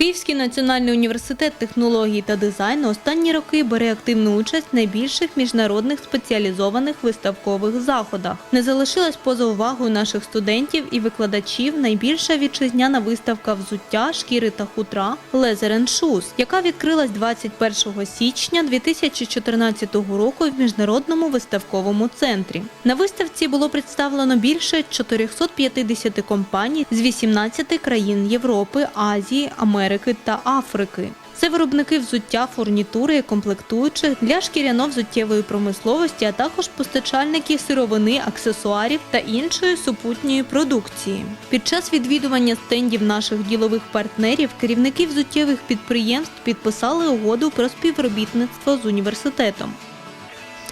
Київський національний університет технологій та дизайну останні роки бере активну участь в найбільших міжнародних спеціалізованих виставкових заходах. Не залишилась поза увагою наших студентів і викладачів найбільша вітчизняна виставка взуття, шкіри та хутра Leather and Shoes, яка відкрилась 21 січня 2014 року в міжнародному виставковому центрі. На виставці було представлено більше 450 компаній з 18 країн Європи, Азії, Америки та Африки. Це виробники взуття, фурнітури і комплектуючих для шкіряно-взуттєвої промисловості, а також постачальники сировини, аксесуарів та іншої супутньої продукції. Під час відвідування стендів наших ділових партнерів керівники взуттєвих підприємств підписали угоду про співробітництво з університетом.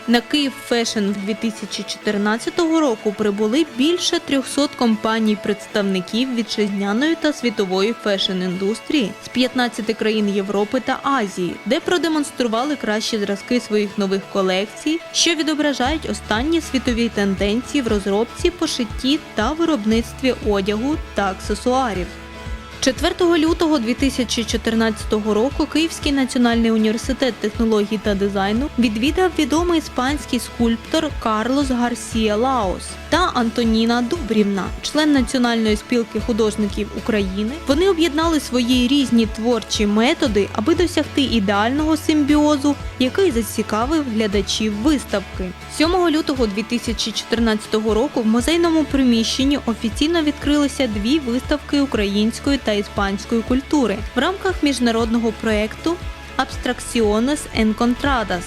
На Київ Фешн 2014 року прибули більше 300 компаній-представників вітчизняної та світової фешн-індустрії з 15 країн Європи та Азії, де продемонстрували кращі зразки своїх нових колекцій, що відображають останні світові тенденції в розробці, пошитті та виробництві одягу та аксесуарів. 4 лютого 2014 року Київський національний університет технологій та дизайну відвідав відомий іспанський скульптор Карлос Гарсія Лаос та Антоніна Дубрівна, член Національної спілки художників України. Вони об'єднали свої різні творчі методи, аби досягти ідеального симбіозу, який зацікавив глядачів виставки. 7 лютого 2014 року в музейному приміщенні офіційно відкрилися дві виставки української та іспанської культури в рамках міжнародного проєкту Abstracciones Encontradas.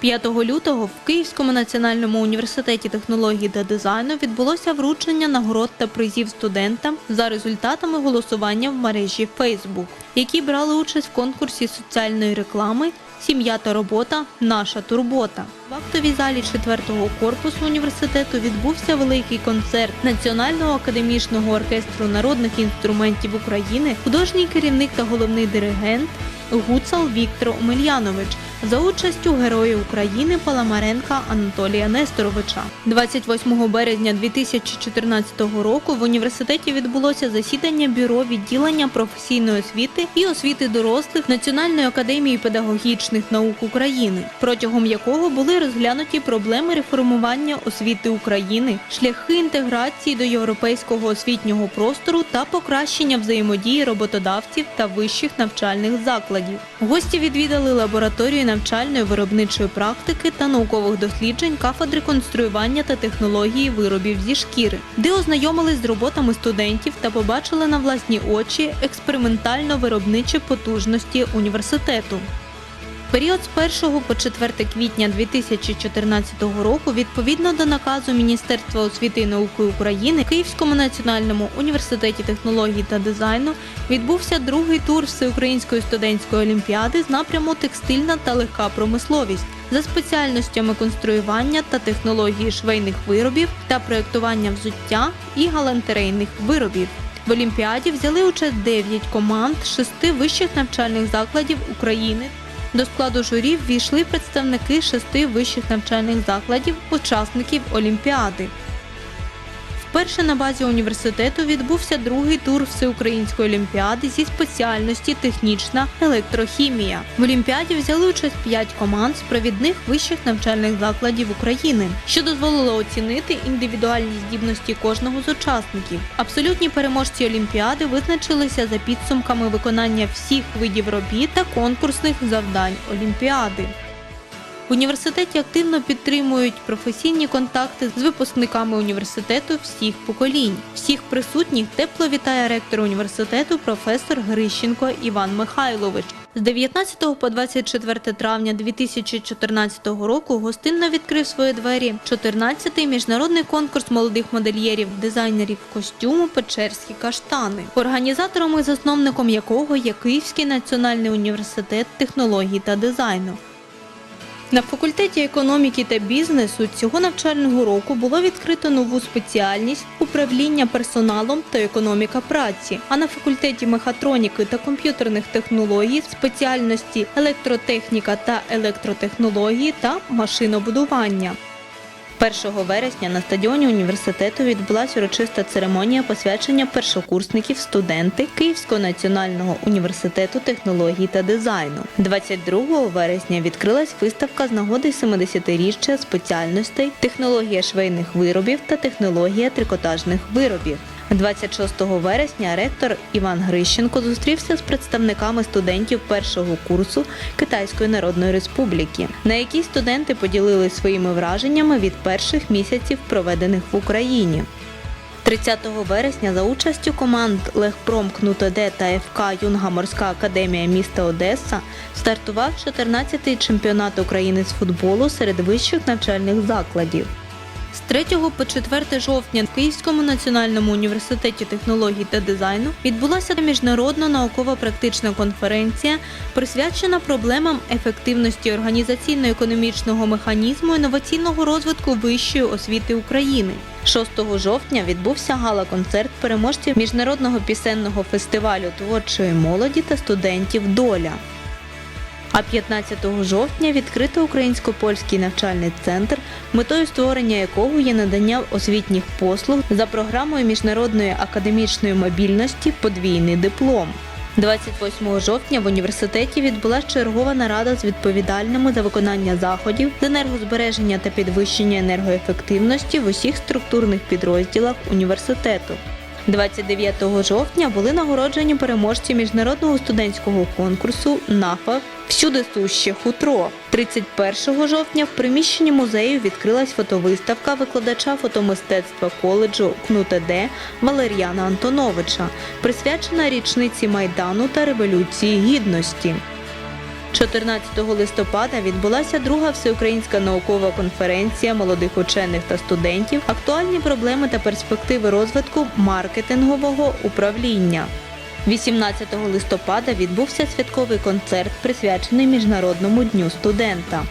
5 лютого в Київському національному університеті технологій та дизайну відбулося вручення нагород та призів студентам за результатами голосування в мережі Facebook, які брали участь в конкурсі соціальної реклами Сім'я та робота наша турбота. В актовій залі 4-го корпусу університету відбувся великий концерт Національного академічного оркестру народних інструментів України, художній керівник та головний диригент Гуцал Віктор Омельянович за участю Героя України Паламаренка Анатолія Несторовича. 28 березня 2014 року в університеті відбулося засідання бюро відділення професійної освіти і освіти дорослих Національної академії педагогічних наук України, протягом якого були розглянуті проблеми реформування освіти України, шляхи інтеграції до європейського освітнього простору та покращення взаємодії роботодавців та вищих навчальних закладів. Гості відвідали лабораторію навчальної виробничої практики та наукових досліджень кафедри конструювання та технології виробів зі шкіри, де ознайомились з роботами студентів та побачили на власні очі експериментально-виробничі потужності університету. Період з 1 по 4 квітня 2014 року відповідно до наказу Міністерства освіти і науки України Київському національному університеті технологій та дизайну відбувся другий тур Всеукраїнської студентської олімпіади з напряму текстильна та легка промисловість за спеціальностями конструювання та технології швейних виробів та проєктування взуття і галантерейних виробів. В Олімпіаді взяли участь 9 команд шести вищих навчальних закладів України до складу журі ввійшли представники шести вищих навчальних закладів, учасників Олімпіади. Вперше на базі університету відбувся другий тур Всеукраїнської олімпіади зі спеціальності технічна електрохімія. В олімпіаді взяли участь п'ять команд з провідних вищих навчальних закладів України, що дозволило оцінити індивідуальні здібності кожного з учасників. Абсолютні переможці олімпіади визначилися за підсумками виконання всіх видів робіт та конкурсних завдань олімпіади. В університеті активно підтримують професійні контакти з випускниками університету всіх поколінь. Всіх присутніх тепло вітає ректор університету професор Грищенко Іван Михайлович. З 19 по 24 травня 2014 року гостинно відкрив свої двері 14-й міжнародний конкурс молодих модельєрів дизайнерів костюму Печерські каштани, організатором і засновником якого є Київський національний університет технологій та дизайну. На факультеті економіки та бізнесу цього навчального року було відкрито нову спеціальність управління персоналом та економіка праці. А на факультеті мехатроніки та комп'ютерних технологій спеціальності електротехніка та електротехнології та машинобудування. 1 вересня на стадіоні університету відбулася урочиста церемонія посвячення першокурсників студенти Київського національного університету технологій та дизайну. 22 вересня відкрилась виставка з нагоди 70-річчя спеціальностей технологія швейних виробів та технологія трикотажних виробів. 26 вересня ректор Іван Грищенко зустрівся з представниками студентів першого курсу Китайської Народної Республіки, на якій студенти поділились своїми враженнями від перших місяців, проведених в Україні. 30 вересня за участю команд Легпром КНУТД та ФК Юнга Морська академія міста Одеса стартував 14-й чемпіонат України з футболу серед вищих навчальних закладів. З 3 по 4 жовтня в Київському національному університеті технологій та дизайну відбулася міжнародна наукова-практична конференція, присвячена проблемам ефективності організаційно-економічного механізму інноваційного розвитку вищої освіти України. 6 жовтня відбувся гала-концерт переможців міжнародного пісенного фестивалю творчої молоді та студентів Доля. А 15 жовтня відкрито українсько-польський навчальний центр, метою створення якого є надання освітніх послуг за програмою міжнародної академічної мобільності Подвійний диплом. 28 жовтня в університеті відбулася чергова нарада з відповідальними за виконання заходів з енергозбереження та підвищення енергоефективності в усіх структурних підрозділах університету. 29 жовтня були нагороджені переможці міжнародного студентського конкурсу НАФА Всюди суще хутро. 31 жовтня в приміщенні музею відкрилась фотовиставка викладача фотомистецтва коледжу КНУТД Валеріана Антоновича, присвячена річниці Майдану та Революції Гідності. 14 листопада відбулася друга всеукраїнська наукова конференція молодих учених та студентів Актуальні проблеми та перспективи розвитку маркетингового управління. 18 листопада відбувся святковий концерт, присвячений Міжнародному дню студента.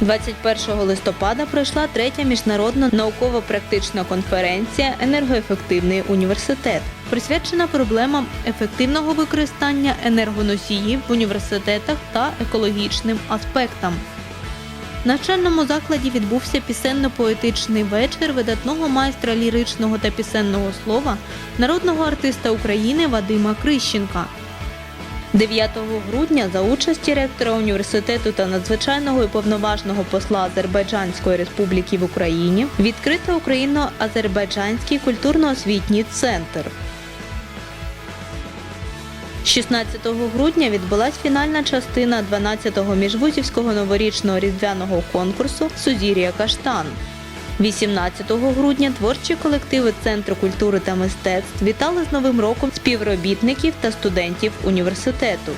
21 листопада пройшла третя міжнародна науково-практична конференція Енергоефективний університет, присвячена проблемам ефективного використання енергоносіїв в університетах та екологічним аспектам. В навчальному закладі відбувся пісенно-поетичний вечір видатного майстра ліричного та пісенного слова, народного артиста України Вадима Крищенка. 9 грудня за участі ректора університету та надзвичайного і повноважного посла Азербайджанської республіки в Україні відкрито Україно-Азербайджанський культурно-освітній центр. 16 грудня відбулась фінальна частина 12-го міжвузівського новорічного різдвяного конкурсу Сузір'я Каштан. 18 грудня творчі колективи Центру культури та мистецтв вітали з Новим роком співробітників та студентів університету.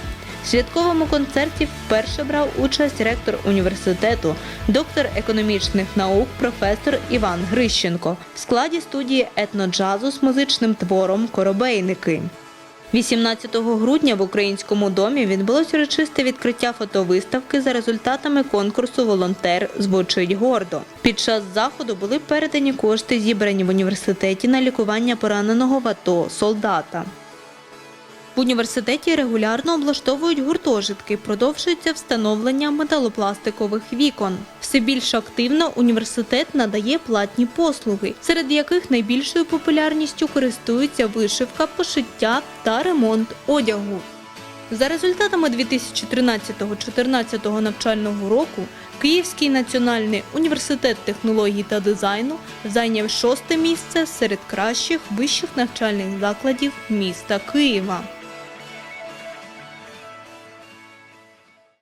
В святковому концерті вперше брав участь ректор університету, доктор економічних наук, професор Іван Грищенко в складі студії етноджазу з музичним твором Коробейники. 18 грудня в Українському домі відбулось урочисте відкриття фотовиставки за результатами конкурсу Волонтер звучить гордо. Під час заходу були передані кошти, зібрані в університеті на лікування пораненого в АТО солдата. В університеті регулярно облаштовують гуртожитки, продовжується встановлення металопластикових вікон. Все більш активно університет надає платні послуги, серед яких найбільшою популярністю користуються вишивка, пошиття та ремонт одягу. За результатами 2013-2014 навчального року Київський національний університет технологій та дизайну зайняв шосте місце серед кращих вищих навчальних закладів міста Києва.